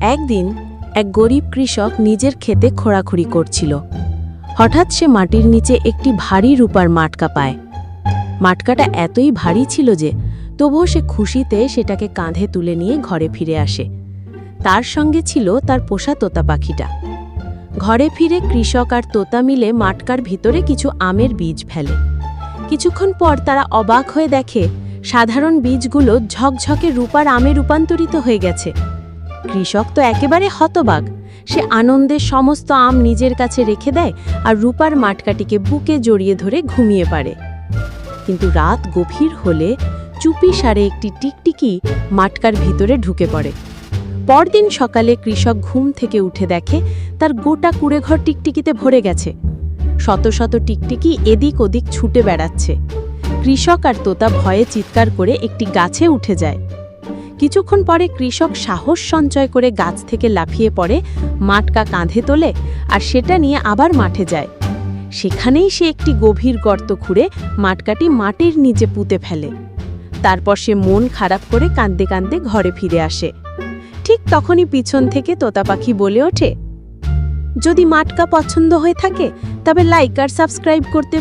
একদিন এক গরিব কৃষক নিজের ক্ষেতে খোঁড়াখুড়ি করছিল। হঠাৎ সে মাটির নিচে একটি ভারী রূপার মাটকা পায়। মাটকাটা এতই ভারী ছিল যে তবুও সে খুশিতে সেটাকে কাঁধে তুলে নিয়ে ঘরে ফিরে আসে। তার সঙ্গে ছিল তার পোষা তোতা পাখিটা। ঘরে ফিরে কৃষক আর তোতা মিলে মাটকার ভিতরে কিছু আমের বীজ ফেলে। কিছুক্ষণ পর তারা অবাক হয়ে দেখে, সাধারণ বীজগুলো ঝকঝকে রূপার আমে রূপান্তরিত হয়ে গেছে। কৃষক তো একেবারে হতবাক। সে আনন্দে সমস্ত আম নিজের কাছে রেখে দেয় আর রূপার মাটকাটিকে বুকে জড়িয়ে ধরে ঘুমিয়ে পারে কিন্তু রাত গভীর হলে চুপি সারে একটি টিকটিকি মাটকার ভিতরে ঢুকে পড়ে। পরদিন সকালে কৃষক ঘুম থেকে উঠে দেখে তার গোটা কুড়েঘর টিকটিকিতে ভরে গেছে। শত শত টিকটিকি এদিক ওদিক ছুটে বেড়াচ্ছে। কৃষক আর তোতা ভয়ে চিৎকার করে একটি গাছে উঠে যায়। কিছুক্ষণ পরে কৃষক সাহস সঞ্চয় করে গাছ থেকে লাফিয়ে পড়ে, মাটকা কাঁধে তোলে আর সেটা নিয়ে আবার মাঠে যায়। সেখানেই সে একটি গভীর গর্ত খুঁড়ে মাটকাটি মাটির নিচে পুঁতে ফেলে। তারপর সে মন খারাপ করে কাঁদতে কাঁদতে ঘরে ফিরে আসে। ঠিক তখনই পিছন থেকে তোতা পাখি বলে ওঠে, যদি মাটকা পছন্দ হয়ে থাকে, তবে লাইক আর সাবস্ক্রাইব করতে